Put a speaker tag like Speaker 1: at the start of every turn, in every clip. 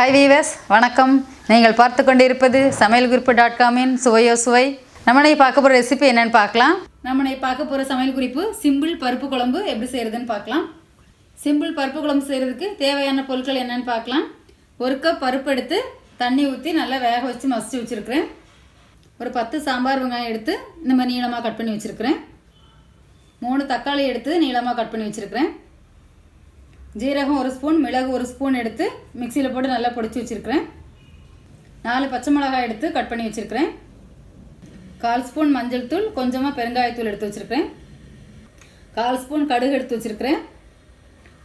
Speaker 1: Hi viewers வணக்கம். நீங்கள் பார்த்து கொண்டிருப்பது சமையல் குறிப்பு டாட் காமின் சுவையோ சுவை. நம்ம பார்க்க போகிற ரெசிபி என்னென்னு பார்க்கலாம். நம்ம பார்க்க போகிற சமையல் குறிப்பு சிம்பிள் பருப்பு குழம்பு எப்படி செய்கிறதுன்னு பார்க்கலாம். சிம்பிள் பருப்பு குழம்பு செய்கிறதுக்கு தேவையான பொருட்கள் என்னென்னு பார்க்கலாம். ஒரு கப் பருப்பு எடுத்து தண்ணி ஊற்றி நல்லா வேக வச்சு மசிச்சு வச்சுருக்கிறேன். ஒரு பத்து சாம்பார் வெங்காயம் எடுத்து இந்த மாதிரி நீளமாக கட் பண்ணி வச்சுருக்கிறேன். மூணு தக்காளி எடுத்து நீளமாக கட் பண்ணி வச்சுருக்கிறேன். ஜீரகம் ஒரு ஸ்பூன் மிளகு ஒரு ஸ்பூன் எடுத்து மிக்சியில் போட்டு நல்லா பொடிச்சு வச்சுருக்கிறேன். நாலு பச்சை மிளகாய் எடுத்து கட் பண்ணி வச்சுருக்கிறேன். கால் ஸ்பூன் மஞ்சள் தூள் கொஞ்சமாக பெருங்காயத்தூள் எடுத்து வச்சுருக்கிறேன். கால் ஸ்பூன் கடுகு எடுத்து வச்சுருக்கிறேன்.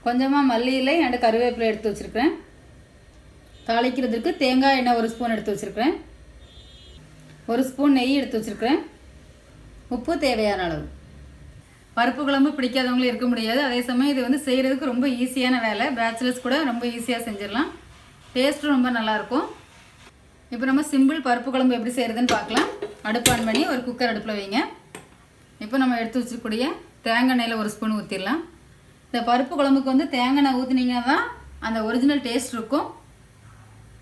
Speaker 1: கொஞ்சமாக மல்லி இலை அண்டு கருவேப்பிலை எடுத்து வச்சுருக்கிறேன். தாளிக்கிறதுக்கு தேங்காய் எண்ணெய் ஒரு ஸ்பூன் எடுத்து வச்சுருக்கிறேன். ஒரு ஸ்பூன் நெய் எடுத்து வச்சுருக்கிறேன். உப்பு தேவையான அளவு. பருப்பு குழம்பு பிடிக்காதவங்களும் இருக்க முடியாது. அதே சமயம் இது வந்து செய்கிறதுக்கு ரொம்ப ஈஸியான வேலை. பேச்சுலர்ஸ் கூட ரொம்ப ஈஸியாக செஞ்சிடலாம். டேஸ்ட்டும் ரொம்ப நல்லாயிருக்கும். இப்போ நம்ம சிம்பிள் பருப்பு குழம்பு எப்படி செய்கிறதுன்னு பார்க்கலாம். அடுப்பு ஆன் பண்ணி ஒரு குக்கர் அடுப்பில் வைங்க. இப்போ நம்ம எடுத்து வச்சுக்கூடிய தேங்காய் எண்ணெயில் ஒரு ஸ்பூன் ஊற்றிடலாம் இந்த பருப்பு குழம்புக்கு வந்து தேங்காய் எண்ணெய் ஊற்றினீங்கன்னா தான் அந்த ஒரிஜினல் டேஸ்ட் இருக்கும்.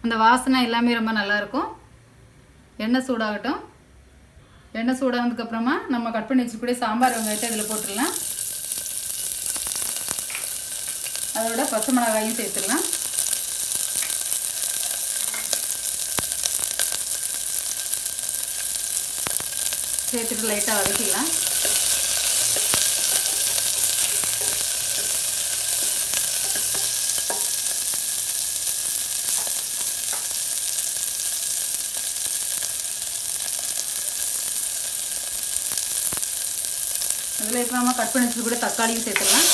Speaker 1: அந்த வாசனை எல்லாமே ரொம்ப நல்லாயிருக்கும். எண்ணெய் சூடாகட்டும். எண்ணெய் சூடானதுக்கப்புறமா நம்ம கட் பண்ணி வச்சுக்கூடிய சாம்பார் வெங்காயத்தை இதில் போட்டுடலாம். அதோட பச்சை மிளகாயும் சேர்த்துடலாம். சேர்த்துட்டு லைட்டாக வதக்கிடலாம். அதில் இப்போ நம்ம கட் பண்ணி வச்சு கூட தக்காளியும் சேர்த்துக்கலாம்.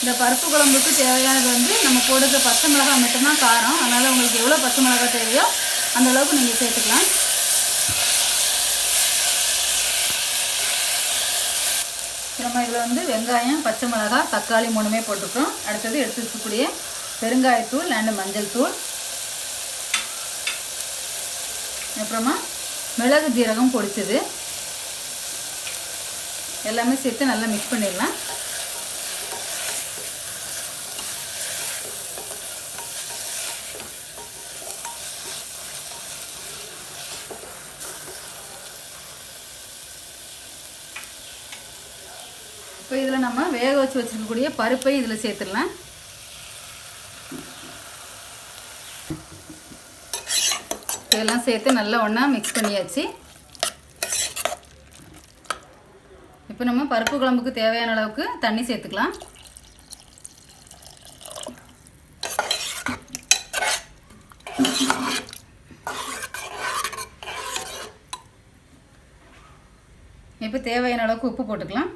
Speaker 1: இந்த பருப்பு குழம்புக்கு தேவையானது வந்து நம்ம போடுற பச்சை மிளகாய் மட்டும்தான் காரம். அதனால் உங்களுக்கு எவ்வளோ பச்சை மிளகாய் தேவையோ அந்த அளவுக்கு நீங்கள் சேர்த்துக்கலாம். நம்ம இதில் வந்து வெங்காயம் பச்சை மிளகாய் தக்காளி மூணுமே போட்டுக்கிறோம். அடுத்தது எடுத்து வச்சுக்கூடிய பெருங்காயத்தூள் அண்டு மஞ்சள் தூள். அப்புறமா மிளகு ஜீரகம் பொடிச்சது. எல்லாமே சேர்த்து நல்லா மிக்ஸ் பண்ணிடலாம். இப்போ இதில் நம்ம வேக வச்சு வச்சுருக்கக்கூடிய பருப்பை இதில் சேர்த்துடலாம். இதெல்லாம் சேர்த்து நல்லா ஒன்றா மிக்ஸ் பண்ணியாச்சு. இப்போ நம்ம பருப்பு குழம்புக்கு தேவையான அளவுக்கு தண்ணி சேர்த்துக்கலாம். இப்போ தேவையான அளவுக்கு உப்பு போட்டுக்கலாம்.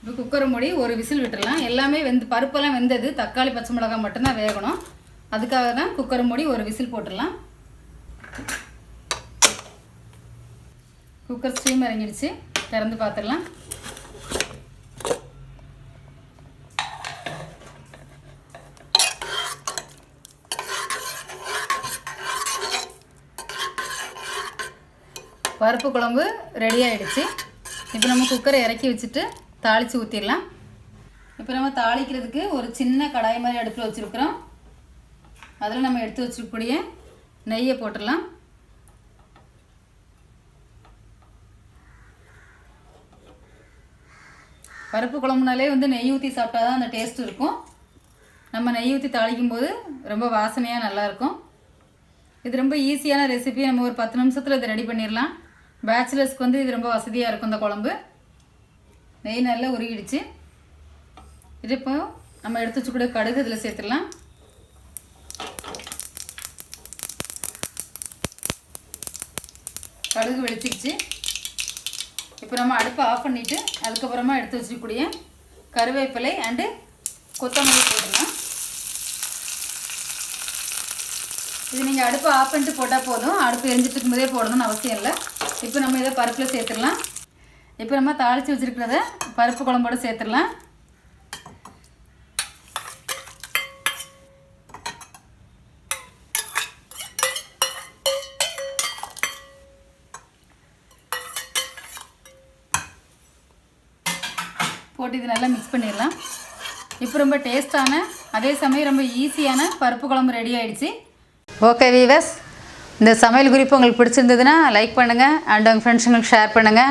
Speaker 1: இப்போ குக்கரை மூடி ஒரு விசில் விட்டுடலாம் எல்லாமே வெந்து பருப்பெல்லாம் வெந்தது தக்காளி பச்சை மிளகாய் மட்டும்தான் வேகணும். அதுக்காக தான் குக்கரை மூடி ஒரு விசில் போட்டுடலாம் குக்கர் ஸ்டீம் இறங்கிடுச்சு. திறந்து பார்த்துடலாம் பருப்பு குழம்பு ரெடி ஆகிடுச்சு இப்போ நம்ம குக்கரை இறக்கி வச்சுட்டு தாளித்து ஊற்றிடலாம் இப்போ நம்ம தாளிக்கிறதுக்கு ஒரு சின்ன கடாய் மாதிரி அடுப்பில் வச்சுருக்குறோம். அதில் நம்ம எடுத்து வச்சுருக்கக்கூடிய நெய்யை போட்டுடலாம். பருப்பு குழம்புனாலே வந்து நெய் ஊற்றி சாப்பிட்டா தான் அந்த டேஸ்ட் இருக்கும். நம்ம நெய் ஊற்றி தாளிக்கும் போது ரொம்ப வாசனையாக நல்லாயிருக்கும் இது ரொம்ப ஈஸியான ரெசிபி நம்ம ஒரு பத்து நிமிஷத்தில் இதை ரெடி பண்ணிடலாம். பேச்சுலர்ஸ்க்கு வந்து இது ரொம்ப வசதியாக இருக்கும் இந்த குழம்பு. நெய் நல்லா உருகிடுச்சு. இது இப்போ நம்ம எடுத்து வச்சுக்கூட கடுகு இதில் சேர்த்துடலாம். கடுகு வெடிச்சிக்கிச்சு இப்போ நம்ம அடுப்பை ஆஃப் பண்ணிவிட்டு அதுக்கப்புறமா எடுத்து வச்சுக்கூடிய கருவேப்பிலை அண்டு கொத்தமல்லி போட்டுடலாம். இது நீங்கள் அடுப்பை ஆஃப் பண்ணிட்டு போட்டால் போதும். அடுப்பு எரிஞ்சிட்டு இருக்கும்போதே போடணும்னு அவசியம் இல்லை. இப்போ நம்ம இதை பருப்பில் சேர்த்துடலாம். இப்போ நம்ம தாளித்து வச்சுருக்கிறத பருப்பு குழம்போடு சேர்த்துடலாம். போட்டு இது நல்லா மிக்ஸ் பண்ணிடலாம். இப்போ ரொம்ப டேஸ்ட்டான அதே சமயம் ரொம்ப ஈஸியான பருப்பு குழம்பு ரெடி ஆகிடுச்சு ஓகே வீவர்ஸ் இந்த சமையல் குறிப்பு உங்களுக்கு பிடிச்சிருந்ததுன்னா லைக் பண்ணுங்கள் அண்ட் உங்கள் ஃப்ரெண்ட்ஸுங்களுக்கு ஷேர் பண்ணுங்கள்